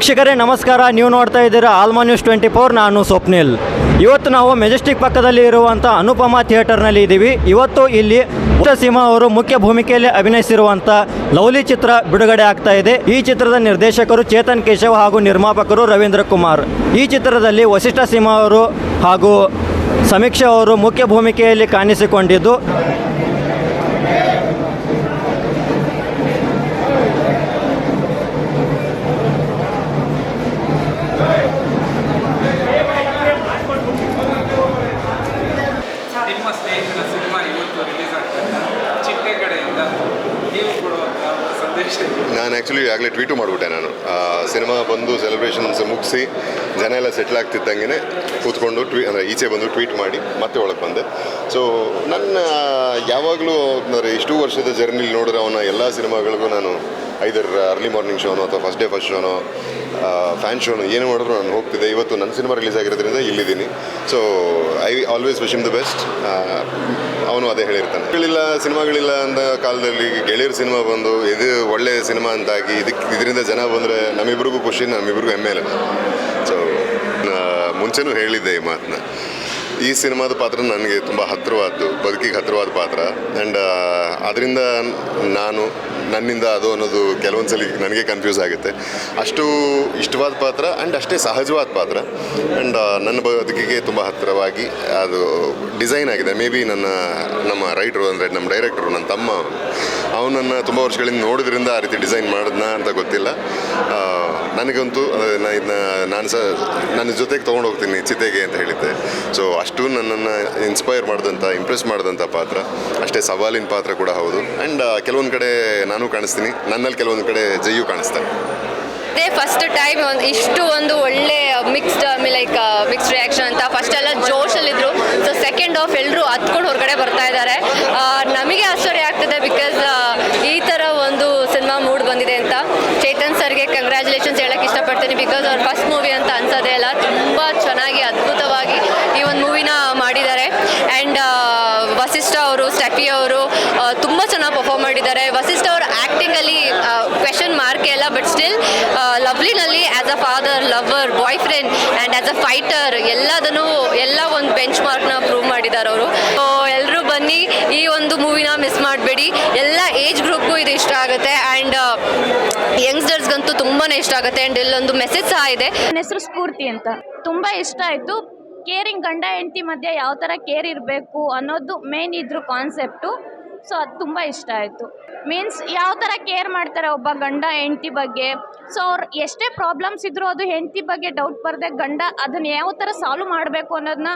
ವೀಕ್ಷಕರೇ, ನಮಸ್ಕಾರ. ನೀವು ನೋಡ್ತಾ ಇದ್ದೀರಾ ಆಲ್ಮಾ ನ್ಯೂಸ್ ಟ್ವೆಂಟಿ ಫೋರ್. ನಾನು ಸ್ವಪ್ನಿಲ್. ಇವತ್ತು ನಾವು ಮೆಜೆಸ್ಟಿಕ್ ಪಕ್ಕದಲ್ಲಿ ಇರುವಂಥ ಅನುಪಮ ಥಿಯೇಟರ್ನಲ್ಲಿ ಇದ್ದೀವಿ ಇವತ್ತು ಇಲ್ಲಿ ಸಿಂಹ ಅವರು ಮುಖ್ಯ ಭೂಮಿಕೆಯಲ್ಲಿ ಅಭಿನಯಿಸಿರುವಂಥ ಲವ್ಲಿ ಚಿತ್ರ ಬಿಡುಗಡೆ ಆಗ್ತಾ ಇದೆ. ಈ ಚಿತ್ರದ ನಿರ್ದೇಶಕರು ಚೇತನ್ ಕೇಶವ್ ಹಾಗೂ ನಿರ್ಮಾಪಕರು ರವೀಂದ್ರ ಕುಮಾರ್. ಈ ಚಿತ್ರದಲ್ಲಿ ವಸಿಷ್ಠ ಸಿಂಹ ಅವರು ಹಾಗೂ ಸಮೀಕ್ಷೆ ಅವರು ಮುಖ್ಯ ಭೂಮಿಕೆಯಲ್ಲಿ ಕಾಣಿಸಿಕೊಂಡಿದ್ದು ನಿಮ್ಮ ಸ್ನೇಹಿತರ ಸಿನಿಮಾ ಇವತ್ತು ರಿಲೀಸ್ ಆಗ್ತದೆ ಚಿಟ್ಟೆ ಕಡೆಯಿಂದ ನೀವು ಕೊಡುವಂಥ ಒಂದು ಸಂದೇಶ ನಾನು ಆ್ಯಕ್ಚುಲಿ ಆಗಲೇ ಟ್ವೀಟು ಮಾಡಿಬಿಟ್ಟೆ ನಾನು. ಸಿನಿಮಾ ಬಂದು ಸೆಲೆಬ್ರೇಷನ್ಸ್ ಮುಗಿಸಿ, ಜನ ಎಲ್ಲ ಸೆಟ್ಲ್ ಆಗ್ತಿದ್ದಂಗೆ ಕೂತ್ಕೊಂಡು ಟ್ವೀ ಅಂದರೆ ಈಚೆ ಬಂದು ಟ್ವೀಟ್ ಮಾಡಿ ಮತ್ತೆ ಒಳಗೆ ಬಂದೆ. ಸೊ ನನ್ನ ಯಾವಾಗಲೂ ಅಂದರೆ ಇಷ್ಟು ವರ್ಷದ ಜರ್ನಿಲಿ ನೋಡಿದ್ರೆ ಅವನ ಎಲ್ಲ ಸಿನಿಮಾಗಳಿಗೂ ನಾನು ಐದರ್ ಅರ್ಲಿ ಮಾರ್ನಿಂಗ್ ಶೋನೋ ಅಥವಾ ಫಸ್ಟ್ ಡೇ ಫಸ್ಟ್ ಶೋನೋ ಫ್ಯಾನ್ ಶೋನು ಏನು ಮಾಡಿದ್ರು ನಾನು ಹೋಗ್ತಿದ್ದೆ. ಇವತ್ತು ನನ್ನ ಸಿನಿಮಾ ರಿಲೀಸ್ ಆಗಿರೋದ್ರಿಂದ ಇಲ್ಲಿದ್ದೀನಿ. So I always wish him the best ಅವನು ಅದೇ ಹೇಳಿರ್ತಾನೆ. ಗಳಿಲ್ಲ ಸಿನಿಮಾಗಳಿಲ್ಲ ಅಂದ ಕಾಲದಲ್ಲಿ ಗೆಳೆಯರ ಸಿನಿಮಾ ಬಂದು, ಇದು ಒಳ್ಳೆಯ ಸಿನಿಮಾ ಅಂತಾಗಿ ಇದಕ್ಕೆ ಇದರಿಂದ ಜನ ಬಂದರೆ ನಮ್ಮಿಬ್ರಿಗೂ ಖುಷಿ, ನಮ್ಮಿಬ್ರಿಗೂ ಹೆಮ್ಮೆ ಇಲ್ಲ ಸೊ ಮುಂಚೆನೂ ಹೇಳಿದ್ದೆ ಈ ಮಾತನ್ನ ಈ ಸಿನಿಮಾದ ಪಾತ್ರ ನನಗೆ ತುಂಬ ಹತ್ತಿರವಾದ್ದು, ಬದುಕಿಗೆ ಹತ್ತಿರವಾದ ಪಾತ್ರ. ಆ್ಯಂಡ್ ಅದರಿಂದ ನಾನು ನನ್ನಿಂದ ಅದು ಅನ್ನೋದು ಕೆಲವೊಂದು ಸಲ ನನಗೆ ಕನ್ಫ್ಯೂಸ್ ಆಗುತ್ತೆ. ಅಷ್ಟು ಇಷ್ಟವಾದ ಪಾತ್ರ ಆ್ಯಂಡ್ ಅಷ್ಟೇ ಸಹಜವಾದ ಪಾತ್ರ. ಆ್ಯಂಡ್ ನನ್ನ ಬದುಕಿಗೆ ತುಂಬ ಹತ್ತಿರವಾಗಿ ಅದು ಡಿಸೈನ್ ಆಗಿದೆ. ಮೇ ಬಿ ನನ್ನ, ನಮ್ಮ ರೈಟ್ರು ಅಂದರೆ ನಮ್ಮ ಡೈರೆಕ್ಟ್ರು ನನ್ನ ತಮ್ಮ, ಅವನನ್ನು ತುಂಬ ವರ್ಷಗಳಿಂದ ನೋಡೋದ್ರಿಂದ ಆ ರೀತಿ ಡಿಸೈನ್ ಮಾಡಿದ್ನಾ ಅಂತ ಗೊತ್ತಿಲ್ಲ. ನನಗಂತೂ ನಾನು ಇದನ್ನ ನಾನು ಸಹ, ನನ್ನ ಜೊತೆಗೆ ತೊಗೊಂಡು ಹೋಗ್ತೀನಿ ಚಿತೆಗೆ ಅಂತ ಹೇಳಿದ್ದೆ. ಸೊ ಅಷ್ಟು ನನ್ನನ್ನು ಇನ್ಸ್ಪೈರ್ ಮಾಡಿದಂಥ ಇಂಪ್ರೆಸ್ ಮಾಡಿದಂಥ ಪಾತ್ರ. ಅಷ್ಟೇ ಸವಾಲಿನ ಪಾತ್ರ ಕೂಡ ಹೌದು. ಆ್ಯಂಡ್ ಕೆಲವೊಂದು ಕಡೆ ನಾನು ಕಾಣಿಸ್ತೀನಿ. ನನ್ನಲ್ಲಿ ಕೆಲವೊಂದು ಕಡೆ ಜೈಯು ಕಾಣಿಸ್ತಾನೆ ಇದೇ ಫಸ್ಟ್ ಟೈಮ್ ಒಂದು ಇಷ್ಟು ಒಂದು ಒಳ್ಳೆ ಮಿಕ್ಸ್ಡ್ ಲೈಕ್ ಮಿಕ್ಸ್ಡ್ ರಿಯಾಕ್ಷನ್ ಅಂತ. ಫಸ್ಟ್ ಎಲ್ಲ ಜೋಶಲ್ಲಿದ್ದರು ಸೊ ಸೆಕೆಂಡ್ ಆಫ್ ಎಲ್ಲರೂ ಹತ್ಕೊಂಡು ಹೊರಗಡೆ ಬರ್ತಾ ಇದ್ದಾರೆ. ನಮಗೆ ಆಶ್ಚರ್ಯ ಆಗ್ತದೆ ಬಿಕಾಸ್ ಈ ಥರ ಒಂದು ಸಿನಿಮಾ ಮೂಡ್ ಬಂದಿದೆ ಅಂತ ಸರ್ಗೆ ಕಂಗ್ರ್ಯಾಚುಲೇಷನ್ಸ್ ಹೇಳಕ್ಕೆ ಇಷ್ಟಪಡ್ತೀನಿ ಬಿಕಾಸ್ ಅವ್ರ ಫಸ್ಟ್ ಮೂವಿ ಅಂತ ಅನ್ಸೋದೇ ಅಲ್ಲ ತುಂಬ ಚೆನ್ನಾಗಿ, ಅದ್ಭುತವಾಗಿ ಈ ಒಂದು ಮೂವಿನ ಮಾಡಿದ್ದಾರೆ. ಆ್ಯಂಡ್ ವಸಿಷ್ಠ ಅವರು, ಸ್ಟೆಫಿ ಅವರು ತುಂಬ ಚೆನ್ನಾಗಿ ಪರ್ಫಾರ್ಮ್ ಮಾಡಿದ್ದಾರೆ. ವಸಿಷ್ಠ ಅವರು ಆ್ಯಕ್ಟಿಂಗಲ್ಲಿ ಕ್ವೆಶನ್ ಮಾರ್ಕ್ ಎಲ್ಲ but still ಲವ್ಲಿನಲ್ಲಿ as a father lover boyfriend and as a fighter ಎಲ್ಲದನ್ನು, ಎಲ್ಲ ಒಂದು ಬೆಂಚ್ ಮಾರ್ಕ್ನ ಪ್ರೂವ್ ಮಾಡಿದ್ದಾರೆ ಅವರು. ಬನ್ನಿ. ಈ ಒಂದು ಮೂವಿನ ಮಿಸ್ ಮಾಡಬೇಡಿ. ಎಲ್ಲ ಏಜ್ ಗ್ರೂಪ್ಗೂ ಇದು ಇಷ್ಟ ಆಗುತ್ತೆ. ಆ್ಯಂಡ್ ಯಂಗ್ಸ್ಟರ್ಸ್ಗಂತೂ ತುಂಬಾ ಇಷ್ಟ ಆಗುತ್ತೆ. ಆ್ಯಂಡ್ ಇಲ್ಲೊಂದು ಮೆಸೇಜ್ ಸಹ ಇದೆ. ನನ್ನ ಹೆಸರು ಸ್ಫೂರ್ತಿ ಅಂತ. ತುಂಬ ಇಷ್ಟ ಆಯಿತು. ಕೇರಿಂಗ್ ಗಂಡ, ಹೆಂಡತಿ ಮಧ್ಯೆ ಯಾವ ಥರ ಕೇರ್ ಇರಬೇಕು ಅನ್ನೋದು ಮೇನ್ ಇದ್ರ ಕಾನ್ಸೆಪ್ಟು ಸೊ ಅದು ತುಂಬ ಇಷ್ಟ ಆಯಿತು. ಮೀನ್ಸ್ ಯಾವ ಥರ ಕೇರ್ ಮಾಡ್ತಾರೆ ಒಬ್ಬ ಗಂಡ, ಹೆಂಡತಿ ಬಗ್ಗೆ. ಸೊ ಅವ್ರು ಎಷ್ಟೇ ಪ್ರಾಬ್ಲಮ್ಸ್ ಇದ್ರೂ ಅದು ಹೆಂಡತಿ ಬಗ್ಗೆ ಡೌಟ್ ಬರದೆ ಗಂಡ ಅದನ್ನು ಯಾವ ಥರ ಸಾಲ್ವ್ ಮಾಡಬೇಕು ಅನ್ನೋದನ್ನ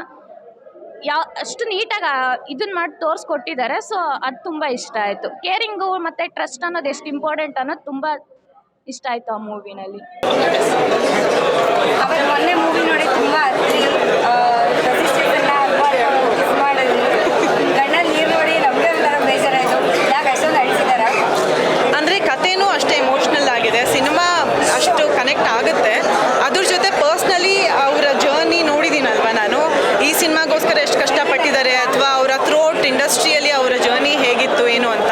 ಯಾವ ಅಷ್ಟು ನೀಟಾಗಿ ಇದನ್ನ ಮಾಡಿ ತೋರಿಸ್ಕೊಟ್ಟಿದ್ದಾರೆ. ಸೊ ಅದು ತುಂಬ ಇಷ್ಟ ಆಯಿತು. ಕೇರಿಂಗು ಮತ್ತು ಟ್ರಸ್ಟ್ ಅನ್ನೋದು ಎಷ್ಟು ಇಂಪಾರ್ಟೆಂಟ್ ಅನ್ನೋದು ತುಂಬ ಇಷ್ಟ ಆಯಿತು ಆ ಮೂವಿನಲ್ಲಿ. ಮೂವಿ ನೋಡಿ ತುಂಬ ಹತ್ರಿ ಪ್ರತಿಷ್ಠೆಯನ್ನ ಮಿಸ್ ಮಾಡಿದ್ವಿ ಗಂಡ ನೀರು ನೋಡಿ ನಮಗೆ ಒಂಥರ ಬೇಜಾರಾಯಿತು ಯಾಕೆ ಅಷ್ಟೊಂದು ಅಳಿಸಿದಾರ ಅಂದರೆ ಕಥೆನೂ ಅಷ್ಟೇ ಎಮೋಷ್ನಲ್ ಆಗಿದೆ ಸಿನಿಮಾ ಅಷ್ಟು ಕನೆಕ್ಟ್ ಆಗುತ್ತೆ ಅದ್ರ ಜೊತೆ ಪರ್ಸ್ನಲಿ ಅವರ ಜರ್ನಿ ನೋಡಿದ್ದೀನಲ್ವ ನಾನು ಈ ಸಿನಿಮಾಗೋಸ್ಕರ ಎಷ್ಟು ಕಷ್ಟಪಟ್ಟಿದ್ದಾರೆ ಅಥವಾ ಅವರ ಥ್ರೋಟ್ ಇಂಡಸ್ಟ್ರಿಯಲ್ಲಿ ಅವರ ಜರ್ನಿ ಹೇಗಿತ್ತು ಏನು ಅಂತ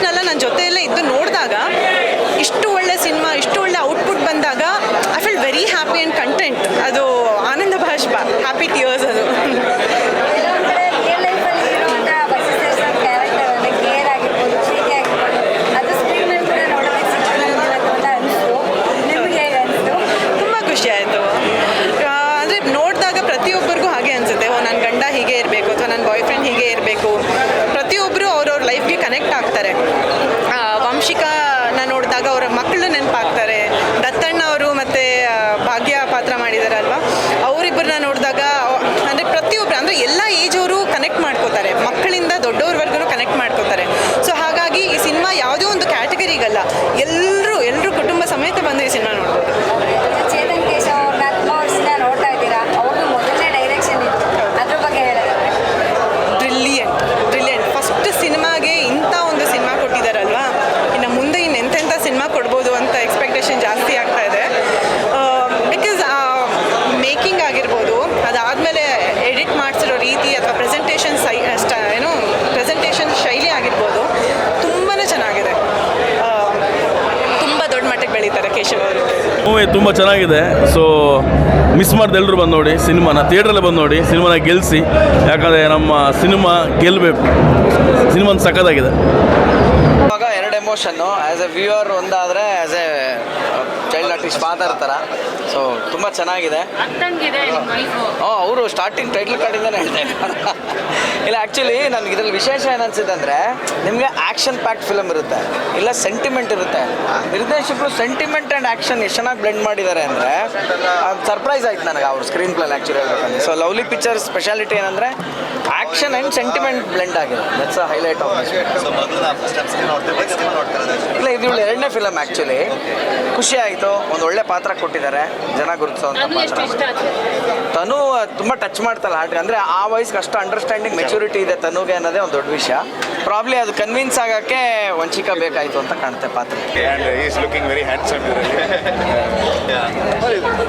ಅವರ ನನ್ನ ಜೊತೆಯಲ್ಲೇ ಇದ್ದು ನೋಡಿದಾಗ ಇಷ್ಟು ಒಳ್ಳೆ ಸಿನಿಮಾ, ಇಷ್ಟು ಒಳ್ಳೆ ಔಟ್ಪುಟ್ ಬಂದಾಗ I feel very happy and content ಅದು ಆನಂದ ಭಾಷ್ಪ ಹ್ಯಾಪಿ ಟಿಯರ್ಸ್ ಅದು. ಪ್ರತಿಯೊಬ್ಬರಿಗೂ ಹಾಗೆ ಅನಿಸುತ್ತೆ. ಓ ನನ್ನ ಗಂಡ ಹೀಗೆ ಇರಬೇಕು, ಅಥವಾ ನನ್ನ ಬಾಯ್ ಫ್ರೆಂಡ್ ಹೀಗೆ ಇರಬೇಕು. ಲೈಫ್ಗೆ ಕನೆಕ್ಟ್ ಆಗ್ತಾರೆ. ವಂಶಿಕ ವಂಶಿಕಾನ ನೋಡಿದಾಗ ಅವರ ಮಕ್ಕಳು ನೆನಪಾಗ್ತಾರೆ. ದತ್ತಣ್ಣ ಅವರು ಮತ್ತು ಭಾಗ್ಯ ಪಾತ್ರ ಮಾಡಿದಾರಲ್ವ? ಅವರಿಬ್ಬರನ್ನ ನೋಡಿದಾಗ ಅಂದರೆ ಪ್ರತಿಯೊಬ್ಬರು ಅಂದರೆ ಎಲ್ಲ ಏಜ್ ಅವರು ಕನೆಕ್ಟ್ ಮಾಡ್ಕೋತಾರೆ. ಮಕ್ಕಳಿಂದ ದೊಡ್ಡವ್ರವರೆಗೂ ಕನೆಕ್ಟ್ ಮಾಡ್ಕೋತಾರೆ. ಸೊ ಹಾಗಾಗಿ ಈ ಸಿನಿಮಾ ಯಾವುದೇ ಒಂದು ಕ್ಯಾಟಗರಿಗಲ್ಲ ಎಲ್ಲರೂ ಎಲ್ಲರೂ ಕುಟುಂಬ ಸಮೇತ ಬಂದು ಈ ಸಿನಿಮಾ ನೋಡ್ಬೋದು ಇದು ಚೇತನ್ ಕೇಶವ್ ಅವ್ರನ್ನ ತುಂಬ ವರ್ಷದಿಂದ ನೋಡ್ತಾ ಇದ್ದೀರಾ ಅವ್ರದ್ದು ಮೊದಲನೇ ಡೈರೆಕ್ಷನ್ ಇತ್ತು ಅದ್ರ ಬಗ್ಗೆ ಹೇಳೋದಾದ್ರೆ ಬ್ರಿಲಿಯಂಟ್ ಬ್ರಿಲಿಯಂಟ್ ಫಸ್ಟ್ ಸಿನಿಮಾಗೆ ಇಂಥ ಒಂದು ಸಿನಿಮಾ ಕೊಟ್ಟಿದ್ದಾರಲ್ವಾ ಇನ್ನು ಮುಂದೆ ಇನ್ನು ಎಂತೆಂಥ ಸಿನಿಮಾ ಕೊಡ್ಬೋದು ಅಂತ ಎಕ್ಸ್ಪೆಕ್ಟೇಷನ್ ಜಾಸ್ತಿ ಆಗ್ತಾ ಇದೆ ಬಿಕಾಸ್ ಮೇಕಿಂಗ್ ಆಗಿರ್ಬೋದು ಅದಾದಮೇಲೆ ಎಡಿಟ್ ಮಾಡಿಸಿರೋ ರೀತಿ ಅಥವಾ ಪ್ರೆಸೆಂಟೇಷನ್ ಸೈ ಸ್ಟ ಏನು ಪ್ರೆಸೆಂಟೇಷನ್ ಶೈಲಿ ಆಗಿರ್ಬೋದು ಬೆಳೀತಾರೆ ಕೇಶವ್ ಅವರು. ಮೂವಿ ತುಂಬ ಚೆನ್ನಾಗಿದೆ. ಸೊ ಮಿಸ್ ಮಾಡ್ದೆ ಎಲ್ಲರೂ ಬಂದು ನೋಡಿ ಸಿನಿಮಾನ ಥಿಯೇಟ್ರಲ್ಲೇ ಬಂದು ನೋಡಿ ಸಿನಿಮಾನ ಗೆಲ್ಲಿಸಿ ಯಾಕಂದರೆ ನಮ್ಮ ಸಿನಿಮಾ ಗೆಲ್ಲಬೇಕು ಸಿನಿಮಾ ಸಖತ್ತಾಗಿದೆ. ಇವಾಗ ಎರಡು ಎಮೋಷನ್ನು ಆ್ಯಸ್ ಎ ವ್ಯೂವರ್ ಒಂದಾದರೆ ಆ್ಯಸ್ ಎ ಆರ್ಟಿಸ್ಟ್ ಮಾತಾಡ್ತಾರ ಥರ ಸೊ ತುಂಬ ಚೆನ್ನಾಗಿದೆ. ಹಾಂ ಅವರು ಸ್ಟಾರ್ಟಿಂಗ್ ಟೈಟ್ಲ್ ಕಾರ್ಡಿಂದನೇ ಹೇಳ್ತಾ ಇದ್ದಾರೆ. ಇಲ್ಲ ಆ್ಯಕ್ಚುಲಿ ನನಗೆ ಇದರಲ್ಲಿ ವಿಶೇಷ ಏನನ್ಸಿದೆ ಅನ್ಸಿದೆ ಅಂದರೆ ನಿಮಗೆ ಆ್ಯಕ್ಷನ್ ಪ್ಯಾಕ್ಟ್ ಫಿಲಮ್ ಇರುತ್ತೆ. ಇಲ್ಲ ಸೆಂಟಿಮೆಂಟ್ ಇರುತ್ತೆ. ನಿರ್ದೇಶಕರು ಸೆಂಟಿಮೆಂಟ್ ಆ್ಯಂಡ್ ಆ್ಯಕ್ಷನ್ ಎಷ್ಟು ಚೆನ್ನಾಗಿ ಬ್ಲೆಂಡ್ ಮಾಡಿದ್ದಾರೆ ಅಂದರೆ ಅದು ಸರ್ಪ್ರೈಸ್ ಆಯ್ತು ನನಗೆ ಅವ್ರ ಸ್ಕ್ರೀನ್ ಪ್ಲಾನ್ ಆ್ಯಕ್ಚುಲಿ ಹೇಳ್ಬೇಕಂದ್ರೆ. ಸೊ ಲವ್ಲಿ ಪಿಕ್ಚರ್ ಸ್ಪೆಷಾಲಿಟಿ ಏನಂದರೆ ಆ್ಯಕ್ಷನ್ ಆ್ಯಂಡ್ ಸೆಂಟಿಮೆಂಟ್ ಬ್ಲೆಂಡ್ ಆಗಿದೆ. ದಟ್ಸ್ ಅ ಹೈಲೈಟ್ ಆಫ್ ಇಲ್ಲ ಇದು ಇವಳು ಎರಡನೇ ಫಿಲಮ್ ಆ್ಯಕ್ಚುಲಿ ಖುಷಿ ಆಯಿತು. ಒಂದು ಒಳ್ಳೆ ಪಾತ್ರ ಕೊಟ್ಟಿದ್ದಾರೆ ಜನ ಗುರುತಿಸೋಂಥ ಪಾತ್ರ ತನು ತುಂಬ ಟಚ್ ಮಾಡ್ತಲ್ಲ ಹಾರ್ಟ್ ಅಂದರೆ ಆ ವಯಸ್ಸಿಗೆ ಅಷ್ಟು ಅಂಡರ್ಸ್ಟ್ಯಾಂಡಿಂಗ್ ಮೆಚುರಿಟಿ ಇದೆ ತನುಗೆ ಅನ್ನೋದೇ ಒಂದು ದೊಡ್ಡ ವಿಷಯ. ಪ್ರಾಬ್ಲಿ ಅದು ಕನ್ವಿನ್ಸ್ ಆಗೋಕ್ಕೆ ವಂಚಿಕ ಬೇಕಾಯಿತು ಅಂತ ಕಾಣುತ್ತೆ ಪಾತ್ರ. And is looking very handsome ಇದರಲ್ಲಿ.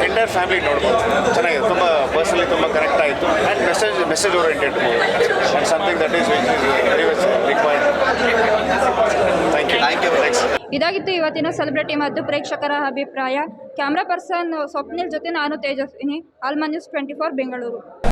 ಎಂಟೈರ್ ಫ್ಯಾಮಿಲಿ ನೋಡ್ಬೋದು. ಚೆನ್ನಾಗಿದೆ. ತುಂಬ ಪರ್ಸನಲಿ ತುಂಬ ಕನೆಕ್ಟ್ ಆಯಿತು. And message message oriented and something that is which is very required thank you thank you thanks ಇದಾಗಿತ್ತು. ಇವತ್ತಿನ ಸೆಲೆಬ್ರಿಟಿ ಮತ್ತು ಪ್ರೇಕ್ಷಕರ ಅಭಿಪ್ರಾಯ. ಕ್ಯಾಮ್ರಾ ಪರ್ಸನ್ ಸ್ವಪ್ನಿಲ್ ಜೊತೆ ನಾನು ತೇಜಸ್ವಿನಿ. ಆಲ್ಮಾ ನ್ಯೂಸ್ ಟ್ವೆಂಟಿ ಫೋರ್ ಬೆಂಗಳೂರು.